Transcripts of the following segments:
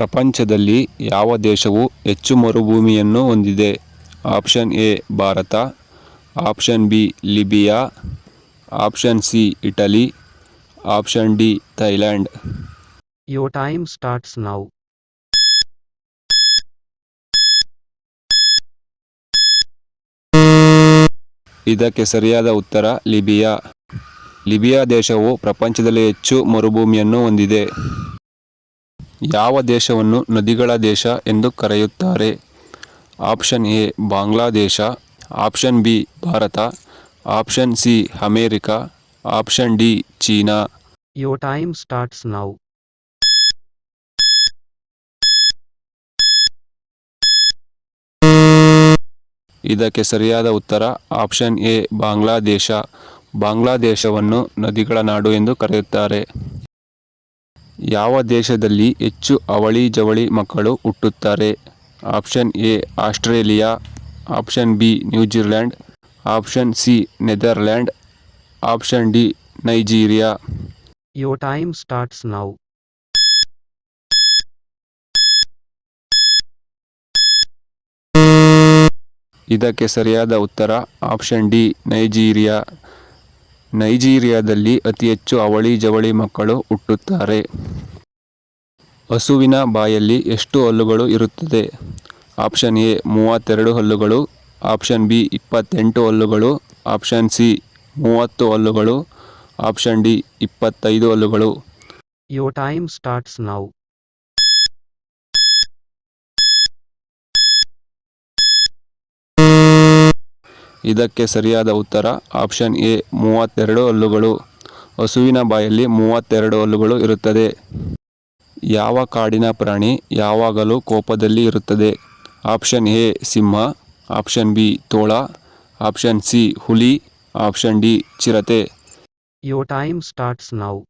ಪ್ರಪಂಚದಲ್ಲಿ ಯಾವ ದೇಶವು ಹೆಚ್ಚು ಮರುಭೂಮಿಯನ್ನು ಹೊಂದಿದೆ? Option A Bharat. Option B Libya. Option C Italy. Option D Thailand. Your time starts now ಇದಕ್ಕೆ ಸರಿಯಾದ ಉತ್ತರ ಲಿಬಿಯಾ. ಲಿಬಿಯಾ ದೇಶವು ಪ್ರಪಂಚದಲ್ಲಿ ಹೆಚ್ಚು ಮರುಭೂಮಿಯನ್ನು ಹೊಂದಿದೆ. ಯಾವ ದೇಶವನ್ನು ನದಿಗಳ ದೇಶ ಎಂದು ಕರೆಯುತ್ತಾರೆ? Option A Bangladesh. Option B Bharat. Option C America. Option D China. Your time starts now ಇದಕ್ಕೆ ಸರಿಯಾದ ಉತ್ತರ ಆಪ್ಷನ್ ಎ ಬಾಂಗ್ಲಾದೇಶ. ಬಾಂಗ್ಲಾದೇಶವನ್ನು ನದಿಗಳ ನಾಡು ಎಂದು ಕರೆಯುತ್ತಾರೆ. ಯಾವ ದೇಶದಲ್ಲಿ ಹೆಚ್ಚು ಅವಳಿ ಜವಳಿ ಮಕ್ಕಳು ಹುಟ್ಟುತ್ತಾರೆ? Option A Australia. Option B New Zealand. Option C Netherland. Option D Nigeria. Your time starts now ಇದಕ್ಕೆ ಸರಿಯಾದ ಉತ್ತರ ಆಪ್ಷನ್ ಡಿ ನೈಜೀರಿಯಾ. ನೈಜೀರಿಯಾದಲ್ಲಿ ಅತಿ ಹೆಚ್ಚು ಅವಳಿ ಜವಳಿ ಮಕ್ಕಳು ಹುಟ್ಟುತ್ತಾರೆ. ಹಸುವಿನ ಬಾಯಲ್ಲಿ ಎಷ್ಟು ಹಲ್ಲುಗಳು ಇರುತ್ತದೆ? ಆಪ್ಷನ್ ಎ ಮೂವತ್ತೆರಡು ಹಲ್ಲುಗಳು, ಆಪ್ಷನ್ ಬಿ ಇಪ್ಪತ್ತೆಂಟು ಹಲ್ಲುಗಳು, ಆಪ್ಷನ್ ಸಿ ಮೂವತ್ತು ಹಲ್ಲುಗಳು, ಆಪ್ಷನ್ ಡಿ ಇಪ್ಪತ್ತೈದು ಹಲ್ಲುಗಳು. Your time starts now. ಇದಕ್ಕೆ ಸರಿಯಾದ ಉತ್ತರ ಆಪ್ಷನ್ ಎ, ಮೂವತ್ತೆರಡು ಹಲ್ಲುಗಳು. ಹಸುವಿನ ಬಾಯಲ್ಲಿ ಮೂವತ್ತೆರಡು ಹಲ್ಲುಗಳು ಇರುತ್ತದೆ. ಯಾವ ಕಾಡಿನ ಪ್ರಾಣಿ ಯಾವಾಗಲೂ ಕೋಪದಲ್ಲಿ ಇರುತ್ತದೆ? ಆಪ್ಷನ್ ಎ, ಸಿಂಹ. ಆಪ್ಷನ್ ಬಿ, ತೋಳ. ಆಪ್ಷನ್ ಸಿ, ಹುಲಿ. ಆಪ್ಷನ್ ಡಿ, ಚಿರತೆ. Your time starts now.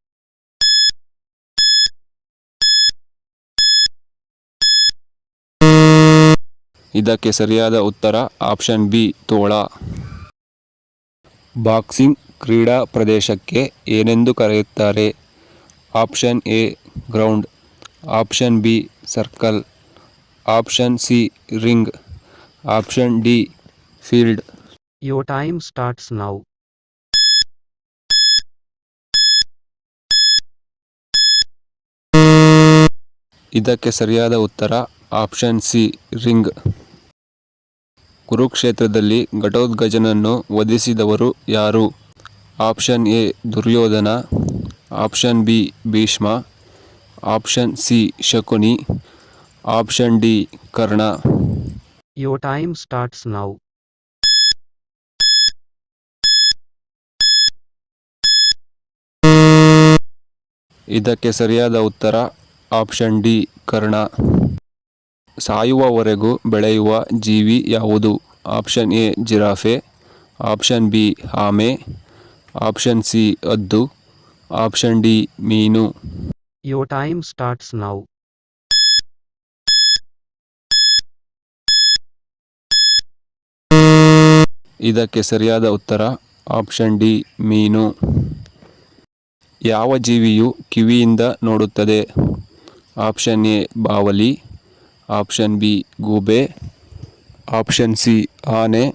ಇದಕ್ಕೆ ಸರಿಯಾದ ಉತ್ತರ ಆಪ್ಷನ್ ಬಿ ತೋಳ. ಬಾಕ್ಸಿಂಗ್ ಕ್ರೀಡಾ ಪ್ರದೇಶಕ್ಕೆ ಏನೆಂದು ಕರೆಯುತ್ತಾರೆ? Option A ground. Option B circle. Option C ring. Option D field. Your time starts now ಇದಕ್ಕೆ ಸರಿಯಾದ ಉತ್ತರ ಆಪ್ಷನ್ ಸಿ ರಿಂಗ್. ಕುರುಕ್ಷೇತ್ರದಲ್ಲಿ ಘಟೋತ್ಕಚನನ್ನು ವಧಿಸಿದವರು ಯಾರು? Option A Duryodhana. Option B Bhishma. Option C Shakuni. Option D Karna. Your time starts now ಇದಕ್ಕೆ ಸರಿಯಾದ ಉತ್ತರ ಆಪ್ಷನ್ ಡಿ ಕರ್ಣ. ಸಾಯುವವರೆಗೂ ಬೆಳೆಯುವ ಜೀವಿ ಯಾವುದು? Option A giraffe. Option B ಆಮೆ. ಆಪ್ಷನ್ ಸಿ ಅದ್ದು. ಆಪ್ಷನ್ ಡಿ ಮೀನು. ಯೋ ಟೈಮ್ ಸ್ಟಾರ್ಟ್ಸ್ ನಾವು ಇದಕ್ಕೆ ಸರಿಯಾದ ಉತ್ತರ ಆಪ್ಷನ್ ಡಿ ಮೀನು. ಯಾವ ಜೀವಿಯು ಕಿವಿಯಿಂದ ನೋಡುತ್ತದೆ? ಆಪ್ಷನ್ ಎ ಬಾವಲಿ. ಆಪ್ಷನ್ ಬಿ ಗೂಬೆ. ಆಪ್ಷನ್ ಸಿ ಆನೆ.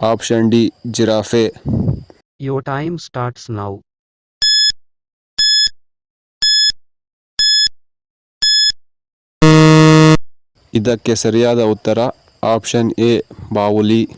Option D giraffe. Your time starts ನಾವು ಇದಕ್ಕೆ ಸರಿಯಾದ ಉತ್ತರ ಆಪ್ಷನ್ ಎ ಬಾವುಲಿ.